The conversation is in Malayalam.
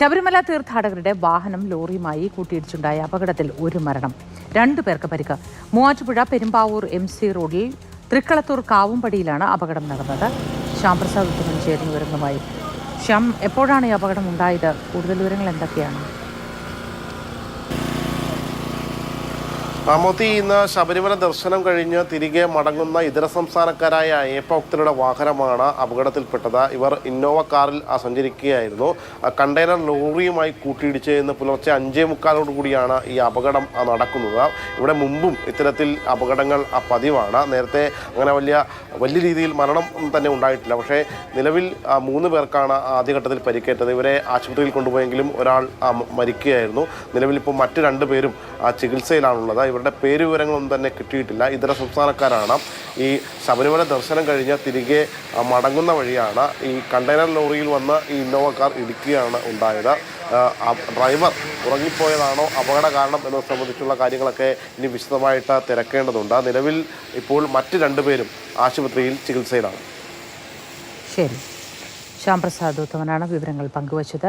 ശബരിമല തീർത്ഥാടകരുടെ വാഹനം ലോറിയുമായി കൂട്ടിയിടിച്ചുണ്ടായ അപകടത്തിൽ ഒരു മരണം. രണ്ടു പേർക്ക് പരിക്ക്. മൂവാറ്റുപുഴ പെരുമ്പാവൂർ എം സി റോഡിൽ തൃക്കളത്തൂർ കാവുംപടിയിലാണ് അപകടം നടന്നത്. ശ്യാം പ്രസാദ് ഉത്തമൻ ചേർന്ന് വരുന്നതുമായി ശ്യാം എപ്പോഴാണ് ഈ അപകടം ഉണ്ടായത്? കൂടുതൽ വിവരങ്ങൾ എന്തൊക്കെയാണ്? മാമോത്തി ഇന്ന് ശബരിമല ദർശനം കഴിഞ്ഞ് തിരികെ മടങ്ങുന്ന ഇതര സംസ്ഥാനക്കാരായ അയ്യപ്പഭക്തരുടെ വാഹനമാണ് അപകടത്തിൽപ്പെട്ടത്. ഇവർ ഇന്നോവ കാറിൽ സഞ്ചരിക്കുകയായിരുന്നു. കണ്ടെയ്നർ ലോറിയുമായി കൂട്ടിയിടിച്ച് ഇന്ന് പുലർച്ചെ അഞ്ചേ മുക്കാലോട് കൂടിയാണ് ഈ അപകടം നടക്കുന്നത്. ഇവിടെ മുമ്പും ഇത്തരത്തിൽ അപകടങ്ങൾ പതിവാണ്. നേരത്തെ അങ്ങനെ വലിയ വലിയ രീതിയിൽ മരണം തന്നെ ഉണ്ടായിട്ടില്ല. പക്ഷേ നിലവിൽ മൂന്ന് പേർക്കാണ് ആദ്യഘട്ടത്തിൽ പരിക്കേറ്റത്. ഇവരെ ആശുപത്രിയിൽ കൊണ്ടുപോയെങ്കിലും ഒരാൾ മരിക്കുകയായിരുന്നു. നിലവിൽ ഇപ്പോൾ മറ്റ് രണ്ട് പേരും ചികിത്സയിലാണുള്ളത്. ചികിത്സയിലാണുള്ളത് ഇവരുടെ പേര് വിവരങ്ങളൊന്നും തന്നെ കിട്ടിയിട്ടില്ല. ഇതര സംസ്ഥാനക്കാരാണ്. ഈ ശബരിമല ദർശനം കഴിഞ്ഞ് തിരികെ മടങ്ങുന്ന വഴിയാണ് ഈ കണ്ടെയ്നർ ലോറിയിൽ വന്ന് ഈ ഇന്നോവ കാർ ഇടിക്കുകയാണ് ഉണ്ടായത്. ഡ്രൈവർ ഉറങ്ങിപ്പോയതാണോ അപകട കാരണം എന്നത് സംബന്ധിച്ചുള്ള കാര്യങ്ങളൊക്കെ ഇനി വിശദമായിട്ട് തിരക്കേണ്ടതുണ്ട്. നിലവിൽ ഇപ്പോൾ മറ്റ് രണ്ടുപേരും ആശുപത്രിയിൽ ചികിത്സയിലാണ്. ശരി. ശ്യാം പ്രസാദ് ഉത്തമനാണ് വിവരങ്ങൾ പങ്കുവച്ചത്.